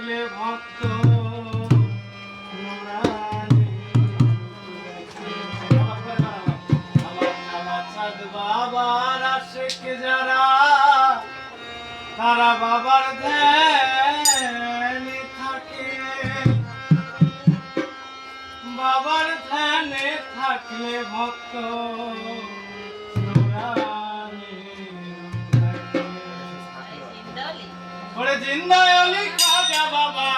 দেখলে ভক্ত বাবার আশেক যারা তারা বাবার ধ্যান থাকে। বাবার ধ্যানে থাকলে ভক্ত জিন্দায় বাবা